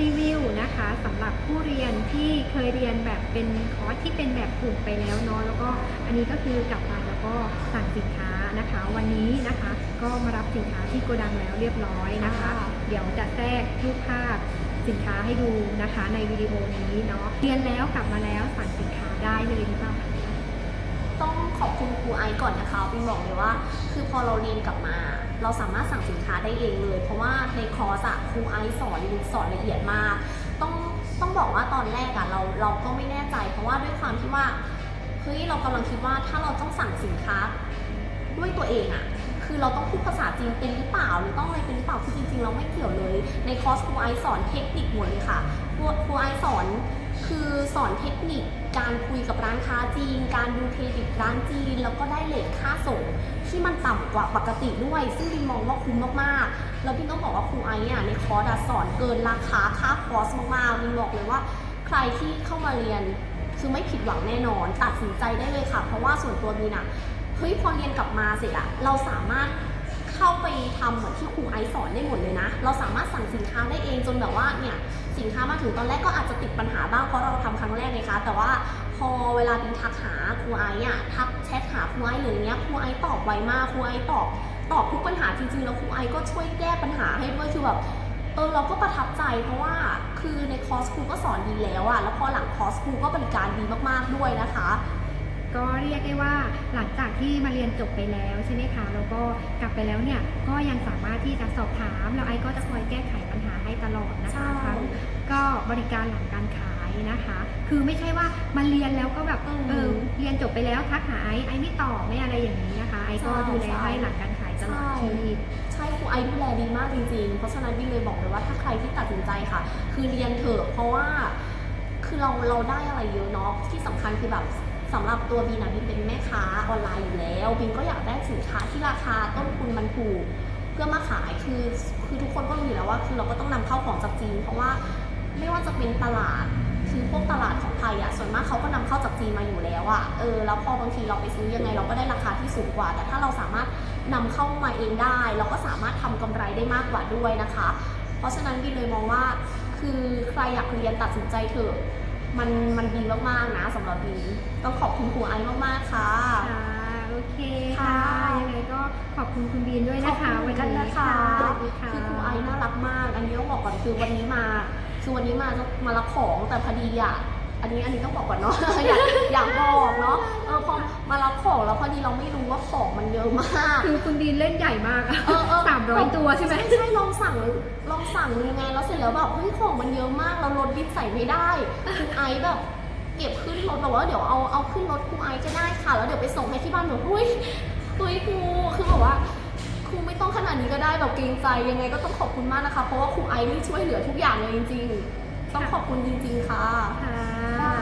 รีวิวนะคะสำหรับผู้เรียนที่เคยเรียนแบบเป็นคอร์สที่เป็นแบบกลุ่มไปแล้วเนาะแล้วก็อันนี้ก็คือกลับมาแล้วก็สั่งสินค้านะคะ วันนี้นะคะก็มารับสินค้าที่โกดังแล้วเรียบร้อยนะคะค่ะเดี๋ยวจะแทรกรูปภาพสินค้าให้ดูนะคะ ในวิดีโอนี้เนาะเรียนแล้วกลับมาแล้วสั่งสินค้าได้เลยหรือเปล่าคะ ต้องขอบคุณครูไอซ์ก่อนนะคะปิงบอกเลยว่า คือพอเราเรียนกลับมา เราสามารถสั่งสินค้าได้เองเลย เพราะว่าในคอร์สอะครูไอซ์สอนลึกสอนละเอียดมาก ต้องต้องบอกว่าตอนแรกอะเราเราก็ไม่แน่ใจ เพราะว่าด้วยความที่ว่าเฮ้ยเรากำลังคิดว่าถ้าเราต้องสั่งสินค้าด้วยตัวเองอะคือเราต้องพูดภาษาจีนเป็นหรือเปล่าหรือต้องอะไรเป็นหรือเปล่าคือจริงๆ เราไม่เกี่ยวเลย ในคอร์สครูไอซ์สอนเทคนิคหมดเลยค่ะครูครูไอซ์สอน คือสอนเทคนิคการคุยกับร้านค้าจีน การดูเครดิตร้านจีน แล้วก็ได้เลทค่าส่งที่มันต่ำกว่าปกติด้วย ซึ่งบินมองว่าคุ้มมากๆ แล้วบินต้องบอกว่าครูไอซ์อะในคอร์สสอนเกินราคาค่าคอร์สมากๆบินบอกเลยว่าใครที่เข้ามาเรียนคือไม่ผิดหวังแน่นอน ตัดสินใจได้เลยค่ะ เพราะว่าส่วนตัวบินอะเฮ้ยพอเรียนกลับมาเสร็จอะเราสามารถ เข้าไปทำเหมือนที่ครูไอซ์สอนได้หมดเลยนะ เราสามารถสั่งสินค้าได้เองจนแบบว่าเนี่ยสินค้ามาถึงตอนแรกก็อาจจะติดปัญหาบ้างเพราะเราทำครั้งแรกเลยคะแต่ว่าพอเวลาบินทักหาครูไอซ์อะทักแชทหาครูไอซ์หรืออย่างเงี้ยครูไอซ์ตอบไวมากครูไอซ์ตอบตอบทุกปัญหาจริงๆแล้วครูไอซ์ก็ช่วยแก้ปัญหาให้ด้วยคือแบบเออเราก็ประทับใจเพราะว่าคือในคอร์สครูก็สอนดีแล้วอะแล้วพอหลังคอร์สครูก็บริการดีมากๆด้วยนะคะ ก็เรียกได้ว่าหลังจากที่มาเรียนจบไปแล้วใช่ไหมคะแล้วก็กลับไปแล้วเนี่ยก็ยังสามารถที่จะสอบถามแล้วไอ้ก็จะคอยแก้ไขปัญหาให้ตลอดนะใช่คะทั้งก็บริการหลังการขายนะคะ คือไม่ใช่ว่ามาเรียนแล้วก็แบบอืมเออเรียนจบไปแล้วทักหาไอ้ไอ้ไม่ตอบไม่อะไรอย่างนี้นะคะ ไอ้ก็ใช่ดูแลใช่ให้หลังการขายตลอดใช่ชีพใช่ครูไอซ์ดูแลดีมากจริงๆ เพราะฉะนั้นบินเลยบอกเลยว่าถ้าใครที่ตัดสินใจค่ะ คือเรียนเถอะเพราะว่าคือเราเราได้อะไรเยอะเนาะที่สำคัญคือแบบ สำหรับตัวบินอะบินเป็นแม่ค้าออนไลน์อยู่แล้วบินก็อยากได้สินค้าที่ราคาต้นทุนมันถูกเพื่อมาขายคือคือทุกคนก็รู้อยู่แล้วว่า คือเราก็ต้องนำเข้าของจากจีน เพราะว่าไม่ว่าจะเป็นตลาดคือพวกตลาดของไทยอะส่วนมากเขาก็นำเข้าจากจีนมาอยู่แล้วอะเออแล้วพอบางทีเราไปซื้อยังไงเราก็ได้ราคาที่สูงกว่า แต่ถ้าเราสามารถนำเข้ามาเองได้ เราก็สามารถทำกำไรได้มากกว่าด้วยนะคะ เพราะฉะนั้นบินเลยมองว่าคือใครอยากเรียนตัดสินใจเถอะมันมันดีมาก ๆนะสำหรับบินต้องขอบคุณครูไอซ์มากๆค่ะ ค่ะโอเคค่ะ ค่ะยังไงก็ขอบคุณคุณบีนด้วยนะคะขอบวัคุนณนี้นะคะสวัสดีค่ะ คือครูไอซ์น่ารักมาก อันนี้ต้องบอกก่อนคือวันนี้มา คือวันนี้มาจะมารับของแต่พอดีอะ อันนี้อันนี้ต้องบอกก่อนเนาะ อยากอยากบอกเนาะเออพอมารับของแล้วพอดีเราไม่รู้ว่าของมันเยอะมาก คือคุณบีนเล่นใหญ่มากอะเออเออ สามร้อยตัวใช่ไหม ใช่ใช่ลองสั่งลองสั่งยังไงแล้วเสร็จแล้วแบบเฮ้ยของมันเยอะมากเรารถบินใส่ไม่ได้ครูไอซ์แบบ เก็บขึ้นรถแบบว่าเดี๋ยวเอาเอาขึ้นรถครูไอซ์ก็ได้ค่ะ แล้วเดี๋ยวไปส่งให้ที่บ้านหนูเฮ้ยเฮ้ยครูคือแบบว่าครูไม่ต้องขนาดนี้ก็ได้แบบเกรงใจยังไงก็ต้องขอบคุณมากนะคะ เพราะว่าครูไอซ์นี่ช่วยเหลือทุกอย่างเลยจริง ๆ ต้องขอบคุณจริง ๆ ค่ะค่ะได้